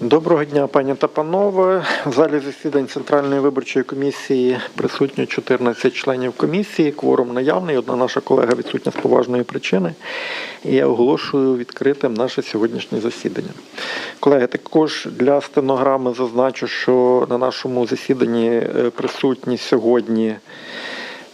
Доброго дня, пані та панове. В залі засідань Центральної виборчої комісії присутні 14 членів комісії. Кворум наявний. Одна наша колега відсутня з поважної причини. І я оголошую відкритим наше сьогоднішнє засідання. Колеги, також для стенограми зазначу, що на нашому засіданні е, присутні сьогодні.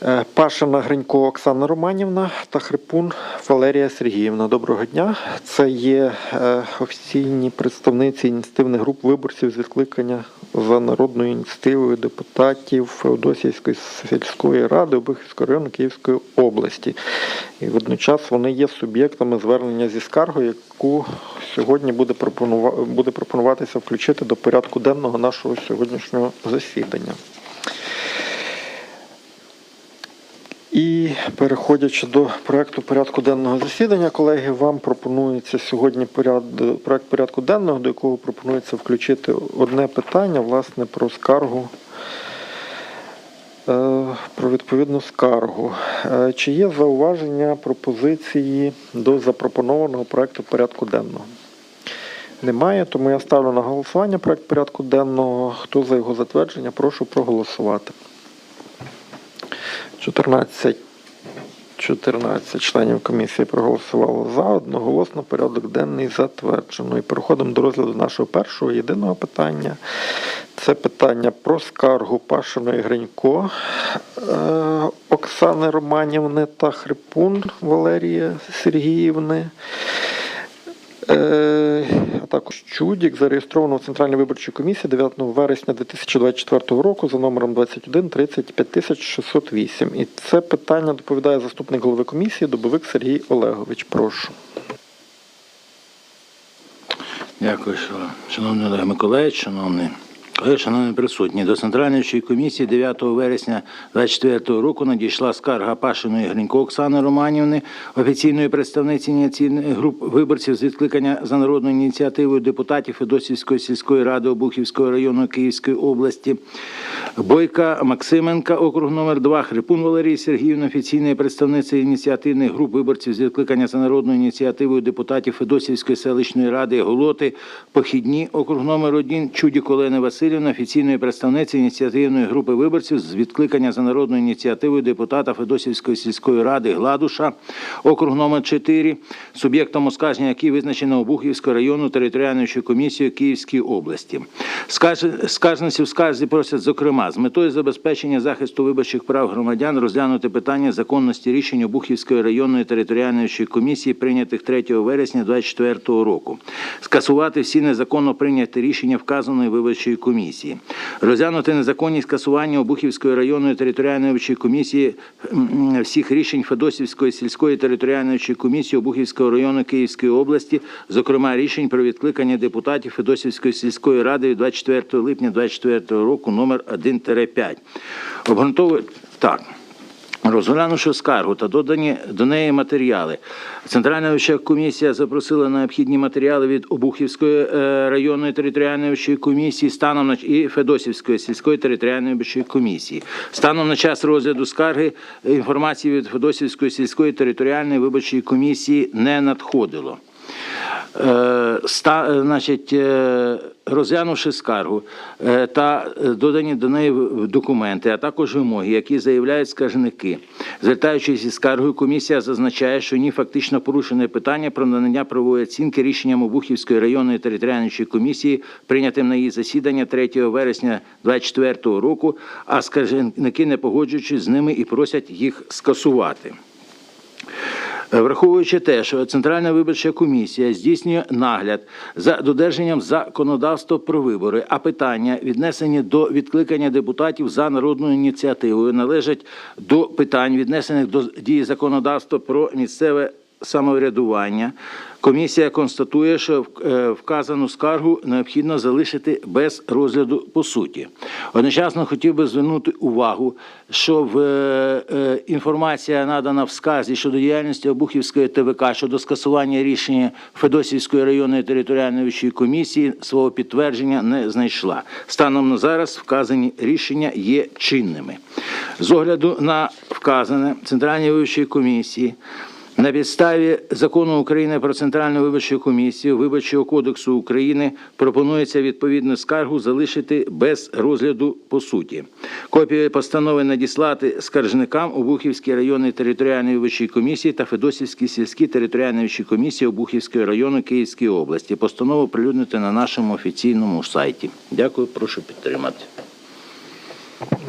Е, Пашина Гринько Оксана Романівна та Хрипун Валерія Сергіївна. Доброго дня. Це є е, офіційні представниці ініціативних груп виборців з відкликання за народною ініціативою депутатів Феодосійської сільської ради Обухівського району Київської області. І водночас вони є суб'єктами звернення зі скаргою, яку сьогодні буде пропонува- буде пропонуватися включити до порядку денного нашого сьогоднішнього засідання. Переходячи до проекту порядку денного засідання, колеги, вам пропонується сьогодні поряд, проект порядку денного, до якого пропонується включити одне питання, власне, про скаргу. е, Про відповідну скаргу. Е, Чи є зауваження пропозиції до запропонованого проекту порядку денного? Немає, тому я ставлю на голосування проект порядку денного. Хто за його затвердження, прошу проголосувати. 14, 14 членів комісії проголосувало за. Одноголосно порядок денний затверджено. І переходимо до розгляду нашого першого єдиного питання. Це питання про скаргу Пашиної Гринько е, Оксани Романівни та Хрипун Валерії Сергіївни. Також Чудік зареєстровано в Центральній виборчій комісії 9 вересня 2024 року за номером 21 35608. І це питання доповідає заступник голови комісії Добовик Сергій Олегович. Прошу. Дякую, шановний Олег Миколаївич, шановний шановні присутні. До Центральної комісії 9 вересня 2024 року надійшла скарга Пашиної Гринько Оксани Романівни, офіційної представниці ініційних груп виборців з відкликання за народною ініціативою депутатів Федосівської сільської ради Обухівського району Київської області, Бойка Максименка, округ номер 2, Хрипун Валерії Сергіївна, офіційної представниці ініціативних груп виборців з відкликання за народною ініціативою депутатів Федосівської селищної ради Голоти, Похідні, округ номер 1, Чудік Олени Васильівна, офіційної представниці ініціативної групи виборців з відкликання за народною ініціативою депутата Федосівської сільської ради Гладуша, округ номер 4, суб'єктом оскарження, який визначено Обухівського району територіальною комісією Київської області. Скарж- Скаржниці в скарзі просять, зокрема, з метою забезпечення захисту виборчих прав громадян розглянути питання законності рішень Обухівської районної територіальної комісії, прийнятих 3 вересня 2024 року, скасувати всі незаконно прийняті рішення вказаної виборчої комісії, розглянути незаконність скасування Обухівської районної територіальної комісії всіх рішень Федосівської сільської територіальної комісії Обухівського району Київської області, зокрема рішень про відкликання депутатів Федосівської сільської ради від 24 липня 2024 року номер 1-5. Обґрунтовують так. Розглянувши скаргу та додані до неї матеріали, Центральна вища комісія запросила необхідні матеріали від Обухівської е, районної територіальної вищої комісії станом на і Федосівської сільської територіальної вищої комісії. Станом на час розгляду скарги інформації від Федосівської сільської територіальної виборчої комісії не надходило. Е, ста, е, значить, е, розглянувши скаргу та додані до неї документи, а також вимоги, які заявляють скаржники. Звертаючись із скаргою, комісія зазначає, що ні фактично порушене питання про надання правової оцінки рішенням Обухівської районної територіальної комісії, прийнятим на її засідання 3 вересня 2024 року, а скаржники не погоджуючись з ними і просять їх скасувати. Враховуючи те, що Центральна виборча комісія здійснює нагляд за додержанням законодавства про вибори, а питання, віднесені до відкликання депутатів за народною ініціативою, належать до питань, віднесених до дії законодавства про місцеве самоврядування. Комісія констатує, що е, вказану скаргу необхідно залишити без розгляду по суті. Одночасно хотів би звернути увагу, що в е, е, інформація надана в сказі щодо діяльності Обухівської ТВК щодо скасування рішення Федосівської районної територіальної вищої комісії свого підтвердження не знайшла. Станом на зараз вказані рішення є чинними. З огляду на вказане Центральній вищої комісії На підставі закону України про Центральну виборчу комісію Виборчого кодексу України пропонується відповідну скаргу залишити без розгляду по суті. Копію постанови надіслати скаржникам Обухівській районній територіальній виборчій комісії та Федосівській сільській територіальній виборчій комісії Обухівського району Київської області. Постанову прилюднити на нашому офіційному сайті. Дякую, прошу підтримати.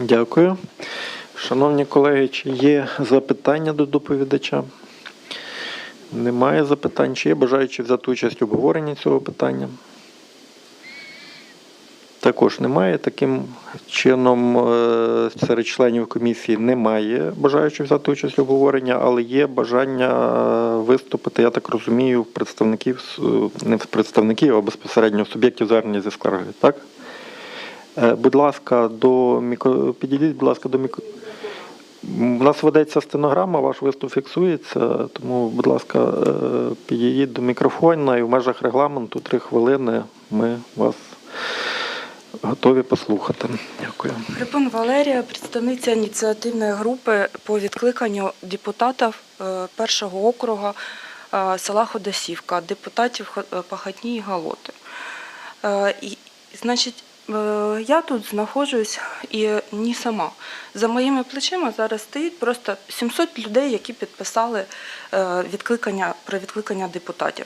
Дякую. Шановні колеги, чи є запитання до доповідача? Немає запитань. Чи є бажаючі взяти участь в обговоренні цього питання? Також немає. Таким чином, е, серед членів комісії немає бажаючих взяти участь в обговоренні, але є бажання е, виступити, я так розумію, представників не представників, а безпосередньо суб'єктів звернення зі скаргою. Так? Е, Будь ласка, до мікро... підійдіть, будь ласка, до мікро. У нас ведеться стенограма, ваш виступ фіксується, тому, будь ласка, е, підійдіть до мікрофона і в межах регламенту три хвилини ми вас готові послухати. Дякую. Крипун Валерія, представниця ініціативної групи по відкликанню депутатів е, першого округу е, села Ходосівка, депутатів Пахатні і Галоти. І, значить, я тут знаходжусь і не сама. За моїми плечима зараз стоїть просто 700 людей, які підписали е, відкликання про відкликання депутатів.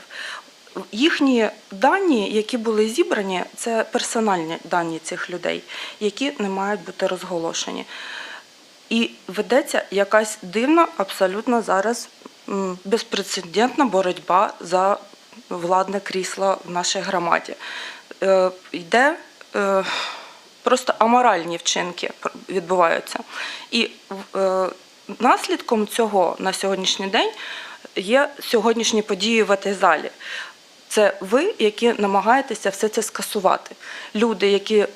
Їхні дані, які були зібрані, це персональні дані цих людей, які не мають бути розголошені. І ведеться якась дивна, абсолютно зараз безпрецедентна боротьба за владне крісло в нашій громаді. Е, Йде е, просто аморальні вчинки відбуваються. І е, наслідком цього на сьогоднішній день є сьогоднішні події в этой залі. Це ви, які намагаєтеся все це скасувати. Люди, які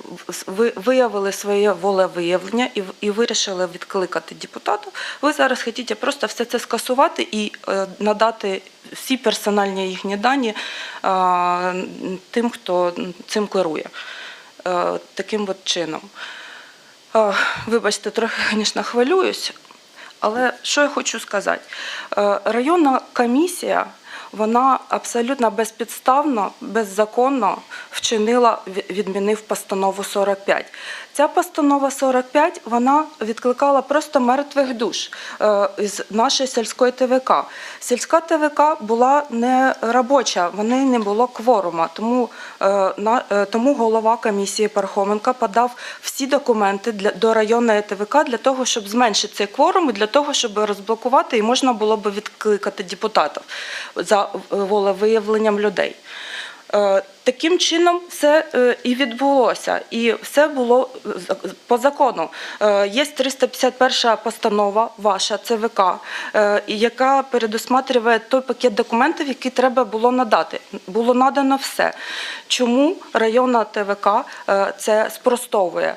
ви- виявили своє волевиявлення і, вирішили відкликати депутата, ви зараз хочете просто все це скасувати і е, надати всі персональні їхні дані е, тим, хто цим керує. Е, таким от чином. Е, Вибачте, трохи, звісно, хвилююсь, але що я хочу сказати? Е, Районна комісія вона абсолютно безпідставно, беззаконно вчинила, відмінив постанову 45. Ця постанова 45 вона відкликала просто мертвих душ е, із нашої сільської ТВК. Сільська ТВК була не робоча, в неї не було кворума, тому, е, е, тому голова комісії Пархоменка подав всі документи для, до районної ТВК для того, щоб зменшити цей кворум і для того, щоб розблокувати і можна було б відкликати депутатів за волевиявленням людей. Таким чином все е, і відбулося, і все було е, по закону. Е, Є 351 постанова ваша ЦВК, яка передусматрює той пакет документів, які треба було надати. Було надано все. Чому районна ТВК це спростовує?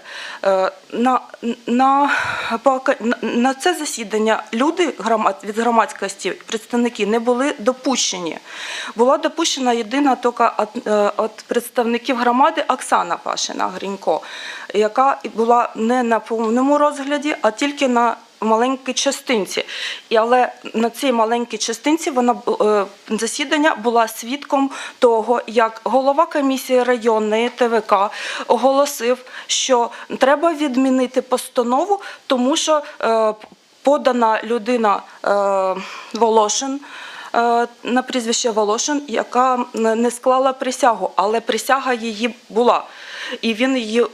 На, на, на- це засідання люди від громадськості, представники, не були допущені. Була допущена єдина тільки е, представників громади Оксана Пашина Грінько, яка була не на повному розгляді, а тільки на маленькій частинці. І, але на цій маленькій частинці вона е, засідання була свідком того, як голова комісії районної ТВК оголосив, що треба відмінити постанову, тому що е, подана людина е, Волошин. Е, На прізвище Волошин, яка не склала присягу, але присяга її була, і він її е,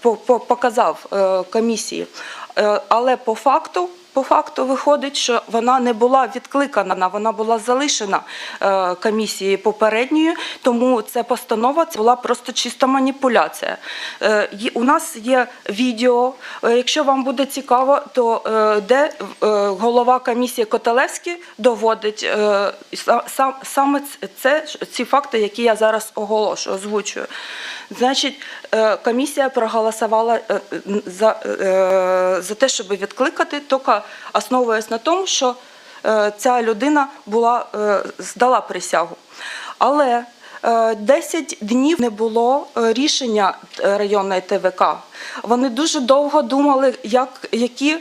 по- по- показав е, комісії. Але по факту, по факту виходить, що вона не була відкликана, вона була залишена е, комісією попередньою, тому ця постанова це була просто чиста маніпуляція. Е, У нас є відео. е, Якщо вам буде цікаво, то де голова комісії Котелевський доводить са- сам- саме це ці факти, які я зараз оголошую, озвучую. Значить, комісія проголосувала за, за те, щоб відкликати, тільки основуючись на тому, що е, ця людина була, е, здала присягу. Але е, 10 днів не було е, рішення е, районної ТВК. Вони дуже довго думали, як, які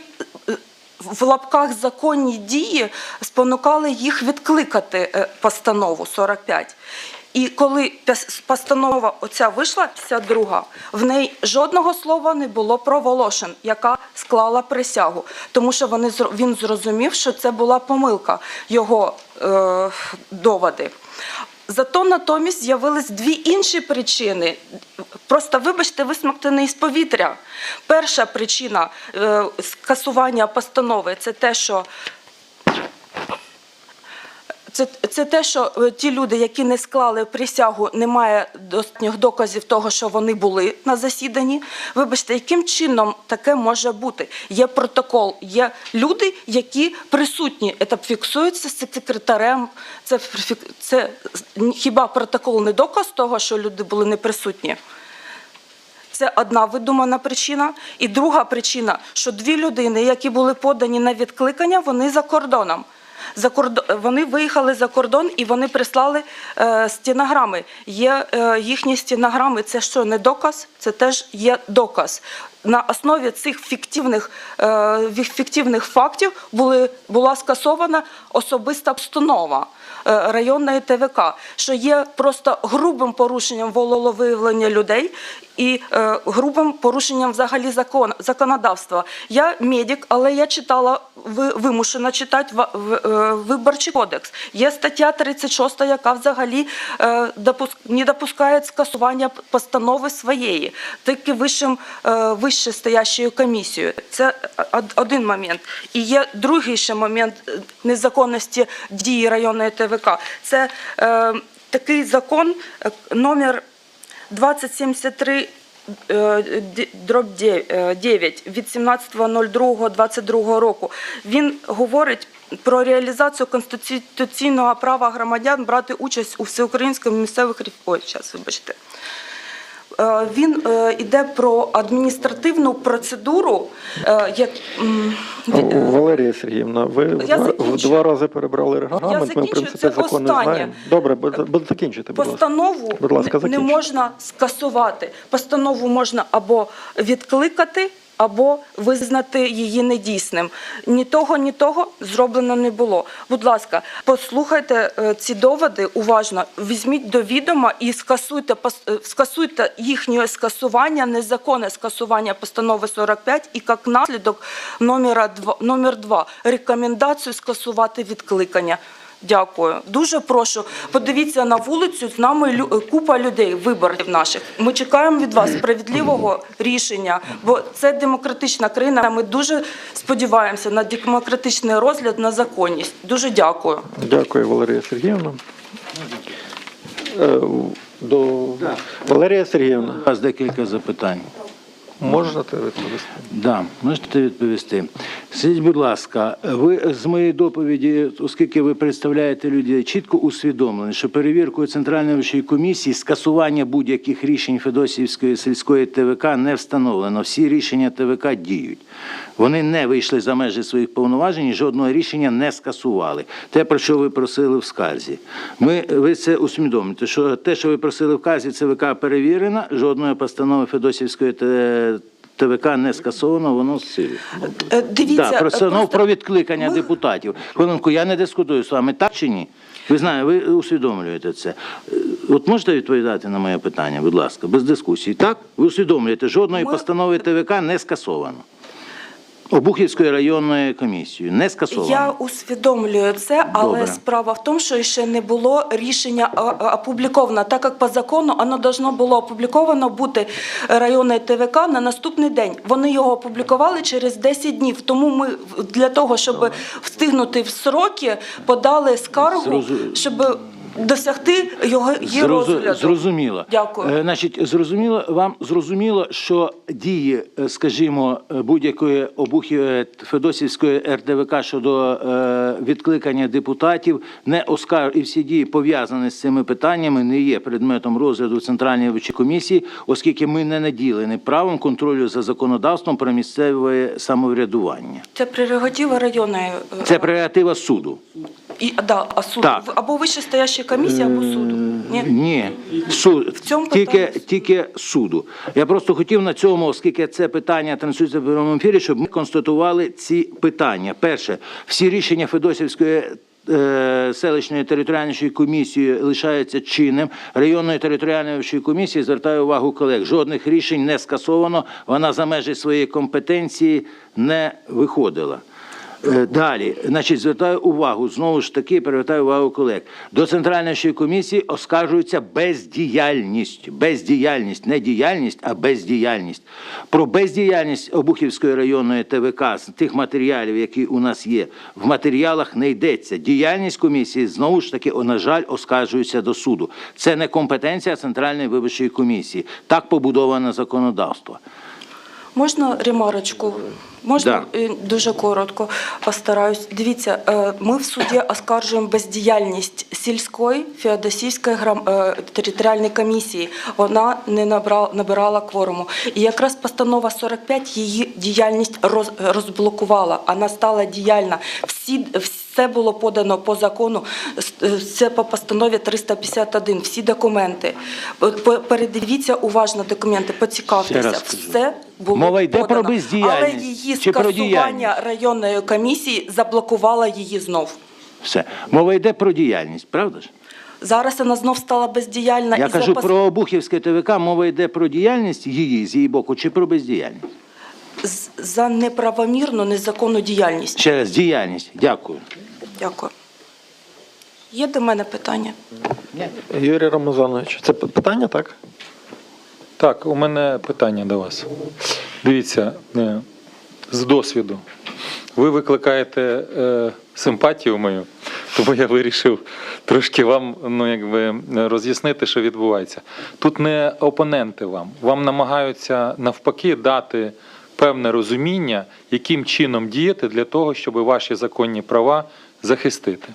е, в лапках законні дії спонукали їх відкликати е, постанову 45. І коли постанова оця вийшла, 52, в неї жодного слова не було про Волошин, яка склала присягу, тому що вони він зрозумів, що це була помилка його е, доводи. Зато натомість з'явились дві інші причини. Просто, вибачте, висмоктаний з повітря. Перша причина е, скасування постанови це те, що це, це те, що е, ті люди, які не склали присягу, немає достатніх доказів того, що вони були на засіданні. Вибачте, яким чином таке може бути? Є протокол, є люди, які присутні. Це фіксується з секретарем. Це, це хіба протокол не доказ того, що люди були не присутні? Це одна видумана причина. І друга причина, що дві людини, які були подані на відкликання, вони за кордоном. За кордон, вони виїхали за кордон і вони прислали е, стінограми. Є е, їхні стінограми. Це що не доказ? Це теж є доказ. На основі цих фіктивних, е, фіктивних фактів були, була скасована особиста постанова е, районної ТВК, що є просто грубим порушенням вололовиявлення людей і е, грубим порушенням взагалі закон, законодавства. Я медик, але я читала, ви, вимушена читати виборчий кодекс. Є стаття 36, яка взагалі не допускає скасування постанови своєї, тільки вищим, е, вище стоящою комісією. Це один момент. І є другий ще момент е, незаконності дії районної ТВК. Це е, такий закон е, номер 2073 е, дроб е, 9 від 17.02.22 року. Він говорить про реалізацію конституційного права громадян брати участь у всеукраїнському місцевих Ой, зараз, вибачте. Е, Він йде іде про адміністративну процедуру, е, як Валерія Сергіївна, ви в Я два, два рази перебрали регламент. Ми, в принципі, Це закон не знаємо. Добре, закінчити закінчите, будь ласка. Постанову Будь ласка, не можна скасувати. Постанову можна або відкликати, або визнати її недійсним. Ні того, ні того зроблено не було. Будь ласка, послухайте е, ці доводи уважно, візьміть до відома і скасуйте е, скасуйте їхнє скасування, незаконне скасування постанови 45 і як наслідок номера два, номер 2 рекомендацію скасувати відкликання. Дякую. Дуже прошу. Подивіться на вулицю. З нами лю- купа людей, виборців наших. Ми чекаємо від вас справедливого рішення, бо це демократична країна. Ми дуже сподіваємося на демократичний розгляд, на законність. Дуже дякую. Дякую, Валерія Сергіївна. Е, До Валерія Сергіївна, У вас декілька запитань. Можете відповісти? Да, можете відповісти. Скажіть, будь ласка, ви з моєї доповіді, оскільки ви представляєте людей, чітко усвідомлені, що перевіркою Центральної вищої комісії скасування будь-яких рішень Федосіївської сільської ТВК не встановлено. Всі рішення ТВК діють. Вони не вийшли за межі своїх повноважень і жодного рішення не скасували. Те, про що ви просили в скарзі. Ми, ви це усвідомлюєте, що те, що ви просили в скарзі, ЦВК перевірено, жодної постанови Федосіївської Т- ТВК не скасовано, воно з силі. Е, Дивіться, Да, про, це просто... ну, про відкликання ми- депутатів. Хвилинку, я не дискутую з вами, так чи ні? Ви знаєте, ви усвідомлюєте це. Е, От можете відповідати на моє питання, будь ласка, без дискусії. Так? Ви усвідомлюєте, жодної Ми- постанови ТВК не скасовано. Обухівською районною комісією не скасовано. Я усвідомлюю це, але Добре. справа в тому, що ще не було рішення опубліковано. Так як по закону воно должно було опубліковано бути районне ТВК на наступний день. Вони його опублікували через 10 днів. Тому ми для того, щоб встигнути в сроки, подали скаргу, Зрозу- щоб досягти його Зрозу- розгляду. Зрозуміло. Дякую. Е, Значить, зрозуміло, вам зрозуміло, що дії, е, скажімо, е, будь-якої обухи Федосівської РДВК щодо відкликання депутатів, не оскар і всі дії пов'язані з цими питаннями, не є предметом розгляду Центральної виборчої комісії, оскільки ми не наділені правом контролю за законодавством про місцеве самоврядування. Це прерогатива районної Це прерогатива суду. і да, а суд Так. або вищестояща комісія, або суду. Ні? Ні. Суд, цьому тільки, питанні- тільки суду. Я просто хотів на цьому, оскільки це питання транслюється в прямому ефірі, щоб ми констатували ці питання. Перше, всі рішення Федосівської е, селищної територіальної комісії лишаються чинним. Районної територіальної комісії звертаю увагу колег. Жодних рішень не скасовано. Вона за межі своєї компетенції не виходила. Е, Далі, значить, звертаю увагу, знову ж таки, привертаю увагу колег. До Центральної комісії оскаржується бездіяльність. Бездіяльність, не діяльність, а бездіяльність. Про бездіяльність Обухівської районної ТВК з тих матеріалів, які у нас є, в матеріалах не йдеться. Діяльність комісії знову ж таки, на жаль, оскаржується до суду. Це не компетенція Центральної виборчої комісії. Так побудоване законодавство. Можна ремарочку? Можна Да. Е, дуже коротко постараюсь. Дивіться, е, ми в суді оскаржуємо бездіяльність сільської Феодосійської грам... е, територіальної комісії. Вона не набрала, набирала кворуму. І якраз постанова 45 її діяльність роз... розблокувала. Вона стала діяльна. Всі, все було подано по закону. Е, Це по постанові 351. Всі документи. Передивіться уважно документи, поцікавтеся. Все було Мова йде про бездіяльність Але її чи скасування районної комісії заблокувала її знов. Все. Мова йде про діяльність, правда ж? Зараз вона знов стала бездіяльна Я і кажу запас- про Обухівське ТВК, мова йде про діяльність її з її боку чи про бездіяльність? За неправомірну незаконну діяльність. Ще раз, діяльність. Дякую. Дякую. Є до мене питання? Юрій Рамазанович, це питання, так? Так, у мене питання до вас. Дивіться, е, з досвіду. Ви викликаєте е, симпатію мою, тому я вирішив трошки вам ну, якби, роз'яснити, що відбувається. Тут не опоненти вам, вам намагаються навпаки дати певне розуміння, яким чином діяти для того, щоб ваші законні права захистити.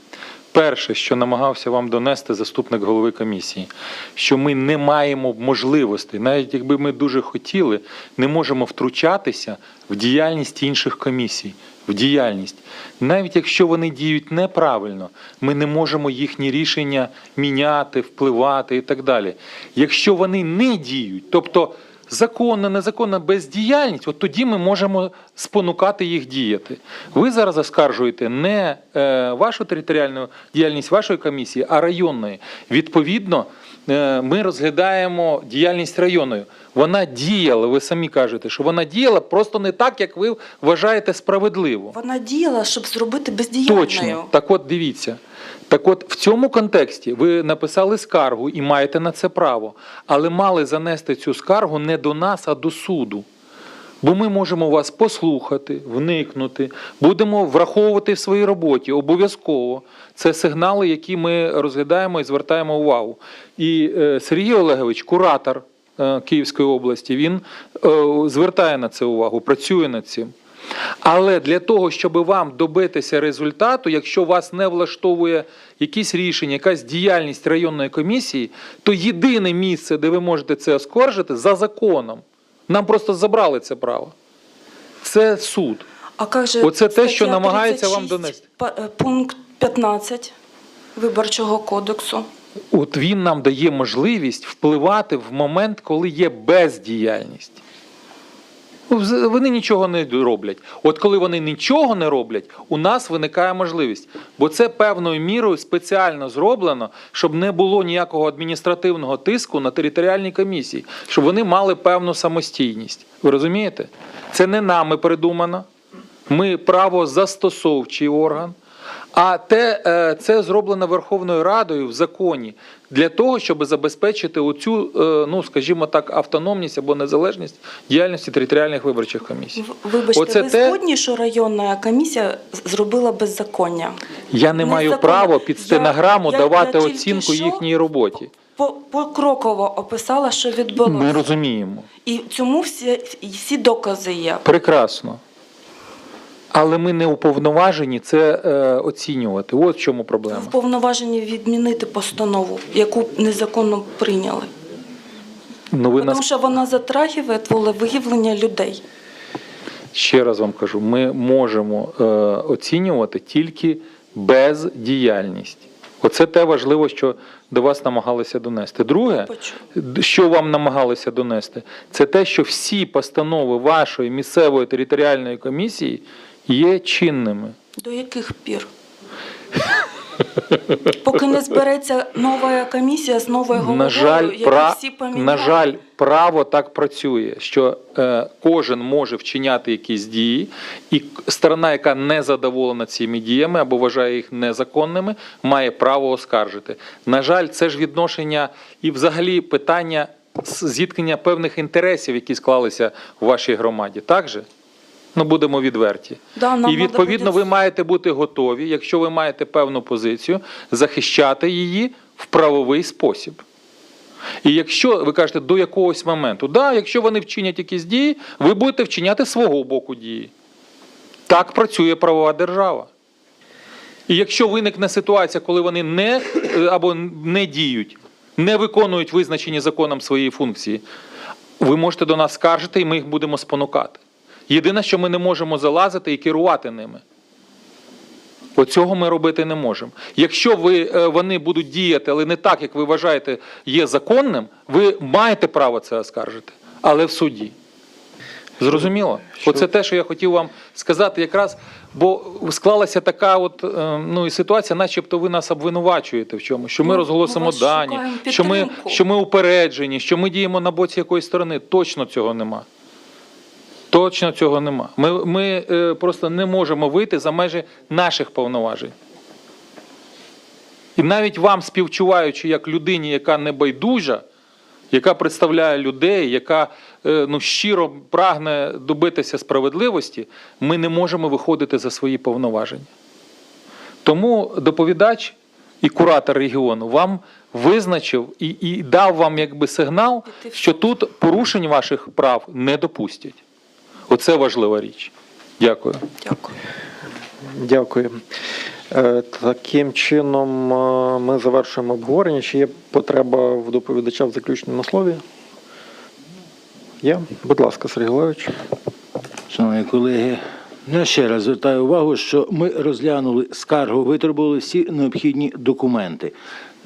Перше, що намагався вам донести заступник голови комісії, що ми не маємо можливостей, навіть якби ми дуже хотіли, не можемо втручатися в діяльність інших комісій, в діяльність. Навіть якщо вони діють неправильно, ми не можемо їхні рішення міняти, впливати і так далі. Якщо вони не діють, тобто законна, незаконна бездіяльність, от тоді ми можемо спонукати їх діяти. Ви зараз оскаржуєте не е, вашу територіальну діяльність вашої комісії, а районної. Відповідно, ми розглядаємо діяльність районної. Вона діяла, ви самі кажете, що вона діяла просто не так, як ви вважаєте справедливо. Вона діяла, щоб зробити бездіяльною. Точно. Так от дивіться. Так от в цьому контексті ви написали скаргу і маєте на це право, але мали занести цю скаргу не до нас, а до суду. Бо ми можемо вас послухати, вникнути, будемо враховувати в своїй роботі обов'язково. Це сигнали, які ми розглядаємо і звертаємо увагу. І е, Сергій Олегович, куратор е, Київської області, він е, звертає на це увагу, працює над цим. Але для того, щоб вам добитися результату, якщо вас не влаштовує якісь рішення, якась діяльність районної комісії, то єдине місце, де ви можете це оскаржити, за законом. Нам просто забрали це право. Це суд. А як же Оце те, що стаття намагається вам 36, донести. па- е, Пункт 15 Виборчого кодексу. От він нам дає можливість впливати в момент, коли є бездіяльність. Ну, Вони нічого не роблять. От коли вони нічого не роблять, у нас виникає можливість. Бо це певною мірою спеціально зроблено, щоб не було ніякого адміністративного тиску на територіальній комісії, щоб вони мали певну самостійність. Ви розумієте? Це не нами придумано. Ми правозастосовчий орган. А те, е, це зроблено Верховною Радою в законі для того, щоб забезпечити оцю, е, ну скажімо так, автономність або незалежність діяльності територіальних виборчих комісій. Вибачте, Оце ви те- згодні, що районна комісія зробила беззаконня? Я не маю Незаконно. права під стенограму я- давати я оцінку що їхній роботі. По- Покроково описала, що відбулося. Ми розуміємо. І цьому всі, всі докази є. Прекрасно. Але ми не уповноважені це е, оцінювати. От в чому проблема. Вповноважені відмінити постанову, яку незаконно прийняли. Ну ви Тому нас що вона затрагиває волевиявлення людей. ще раз вам кажу: ми можемо е, оцінювати тільки бездіяльність. Оце те важливо, що до вас намагалися донести. Друге, що вам намагалися донести, це те, що всі постанови вашої місцевої територіальної комісії є чинними. До яких пір? Поки не збереться нова комісія з новою головою, На жаль, які пра... всі поміняли. на жаль, право так працює, що е, кожен може вчиняти якісь дії, і сторона, яка не задоволена цими діями або вважає їх незаконними, має право оскаржити. На жаль, це ж відношення і взагалі питання зіткнення певних інтересів, які склалися в вашій громаді. Так же? Ну, будемо відверті. Да, нам і відповідно буде ви маєте бути готові, якщо ви маєте певну позицію, захищати її в правовий спосіб. І якщо ви кажете до якогось моменту, да, якщо вони вчинять якісь дії, ви будете вчиняти свого боку дії. Так працює правова держава. І якщо виникне ситуація, коли вони не е, або не діють, не виконують визначені законом свої функції, ви можете до нас скаржити, і ми їх будемо спонукати. Єдине, що ми не можемо залазити і керувати ними. Оцього ми робити не можемо. Якщо ви, е, вони будуть діяти, але не так, як ви вважаєте, є законним, ви маєте право це оскаржити, але в суді. Зрозуміло? Що- Оце те, що я хотів вам сказати, якраз, бо склалася така от, е, ну, і ситуація, начебто ви нас обвинувачуєте в чомусь, що ми Ну, розголосимо дані, що ми, що ми упереджені, що ми діємо на боці якоїсь сторони. Точно цього нема. Точно цього нема. Ми, ми е, просто не можемо вийти за межі наших повноважень. І навіть вам, співчуваючи як людині, яка не байдужа, яка представляє людей, яка е, ну, щиро прагне добитися справедливості, ми не можемо виходити за свої повноваження. Тому доповідач і куратор регіону вам визначив і, і дав вам якби сигнал, що тут порушень ваших прав не допустять. Оце важлива річ. Дякую. Дякую. Дякую. Е, Таким чином е, ми завершуємо обговорення. Чи є потреба в доповідача в заключному слові? Є? Будь ласка, Сергій Левич. Шановні колеги, я ще раз звертаю увагу, що ми розглянули скаргу, витребували всі необхідні документи.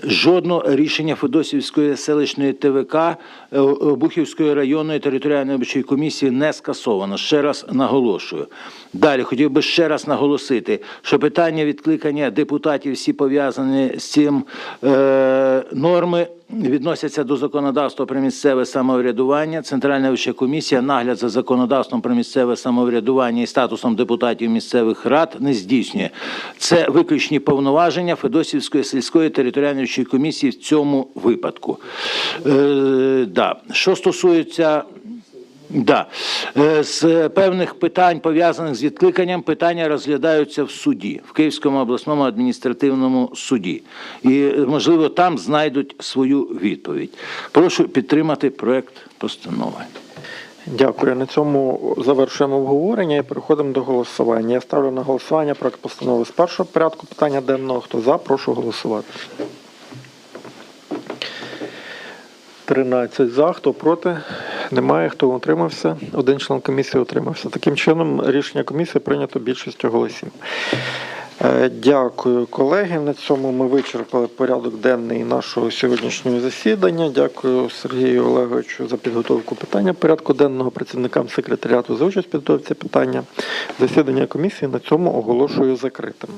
Жодного рішення Федосівської селищної ТВК е, Бухівської районної територіальної виборчої комісії не скасовано. Ще раз наголошую. Далі хотів би ще раз наголосити, що питання відкликання депутатів всі пов'язані з цим е, норми відносяться до законодавства про місцеве самоврядування. Центральна вища комісія нагляд за законодавством про місцеве самоврядування і статусом депутатів місцевих рад не здійснює. Це виключні повноваження Федосівської сільської територіальної комісії в цьому випадку. Е, да. Що стосується Да. Е, З певних питань, пов'язаних з відкликанням, питання розглядаються в суді, в Київському обласному адміністративному суді. І, е, можливо, там знайдуть свою відповідь. Прошу підтримати проект постанови. Дякую. На цьому завершуємо обговорення і переходимо до голосування. Я ставлю на голосування проект постанови з першого порядку питання денного. Хто за, прошу голосувати. 13 за, хто проти? Немає. Хто утримався? Один член комісії утримався. Таким чином, рішення комісії прийнято більшістю голосів. Е, Дякую, колеги. На цьому ми вичерпали порядок денний нашого сьогоднішнього засідання. Дякую Сергію Олеговичу за підготовку питання порядку денного, працівникам секретаріату за участь підготовці питання. Засідання комісії на цьому оголошую закритим.